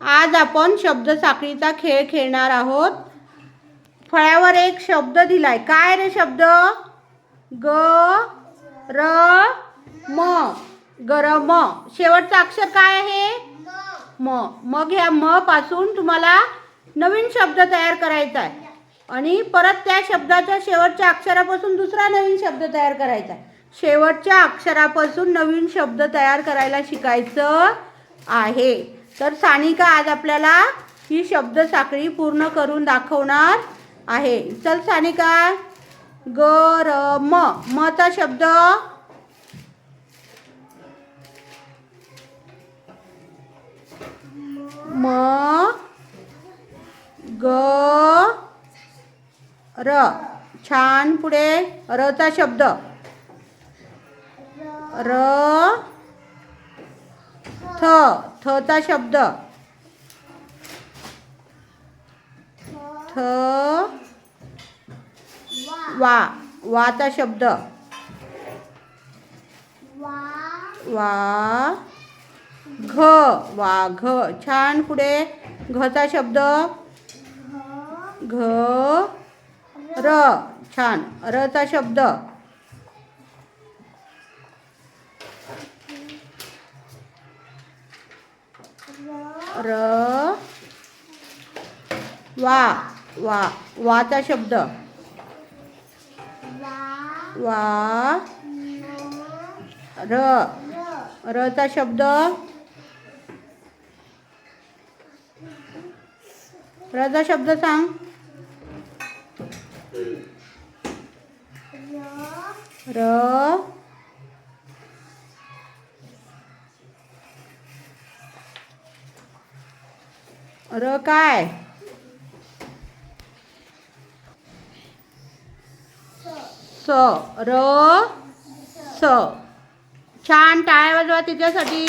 आज आपण शब्द साखळीचा खेळ खेळणार आहोत. फळ्यावर एक शब्द दिलाय. काय रे शब्द? ग र म. गरम. शेवटचं अक्षर काय आहे? म. मग ह्या म पासून तुम्हाला नवीन शब्द तयार करायचा आहे. आणि परत त्या शब्दाच्या शेवटच्या अक्षरापासून दुसरा नवीन शब्द तयार करायचा आहे. शेवटच्या अक्षरापासून नवीन शब्द तयार करायला शिकायचं आहे. तर सानिका आज आपल्याला ही शब्द साखळी पूर्ण करून दाखवणार आहे. चल सानिका. ग र म. मचा शब्द. म ग र. छान पुढे. रचा शब्द. र थ थचा शब्द. थ वा वाचा शब्द. वा घ वा घ छान पुढे. घचा शब्द. घ र छान. रचा शब्द. र वा वा वाचा शब्द. वा र रचा शब्द. रचा शब्द सांग. र र काय? स. र. स. छान टाळ्या वाजवा तिच्यासाठी.